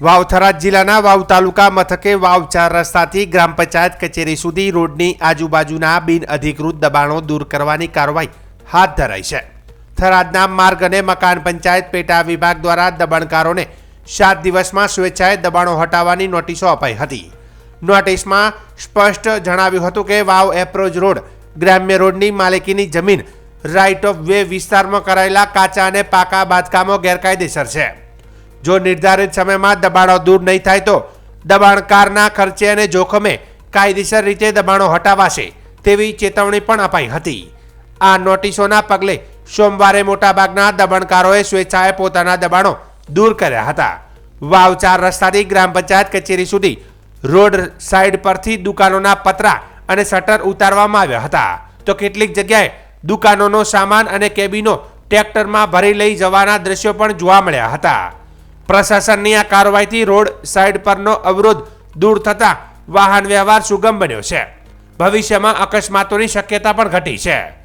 વાવ થરાદ જિલ્લાના વાવ તાલુકા મથકે વાવ ચાર રસ્તાથી ગ્રામ પંચાયત કચેરી સુધી રોડની આજુબાજુના બિન અધિકૃત દબાણો દૂર કરવાની કાર્યવાહી હાથ ધરાઈ છે. થરાદના માર્ગ અને મકાન પંચાયત પેટા વિભાગ દ્વારા દબાણકારોને સાત દિવસમાં સ્વેચ્છાએ દબાણો હટાવવાની નોટિસો અપાઈ હતી. નોટિસમાં સ્પષ્ટ જણાવ્યું હતું કે વાવ એપ્રોચ રોડ, ગ્રામ્ય રોડની માલિકીની જમીન રાઇટ ઓફ વે વિસ્તારમાં કરાયેલા કાચા અને પાકા બાંધકામો ગેરકાયદેસર છે. જો નિર્ધારિત સમયમાં દબાણો દૂર નહીં થાય તો દબાણકારના ખર્ચે અને જોખમે કાયદેસર રીતે દબાણો હટાવાશે તેવી ચેતવણી પણ અપાઈ હતી. આ નોટિસોના પગલે સોમવારે મોટાભાગના દબાણકારોએ સ્વેચ્છાએ પોતાના દબાણો દૂર કર્યા હતા. વાવ ચાર રસ્તાથી ગ્રામ પંચાયત કચેરી સુધી રોડ સાઈડ પરથી દુકાનોના પતરા અને શટર ઉતારવામાં આવ્યા હતા. તો કેટલીક જગ્યાએ દુકાનોનો સામાન અને કેબિનો ટ્રેક્ટરમાં ભરી લઈ જવાના દ્રશ્યો પણ જોવા મળ્યા હતા. પ્રશાસનની આ કાર્યવાહીથી રોડ સાઇડ પરનો અવરોધ દૂર થતા વાહન વ્યવહાર સુગમ બન્યો છે. ભવિષ્યમાં અકસ્માતોની શક્યતા પણ ઘટી છે.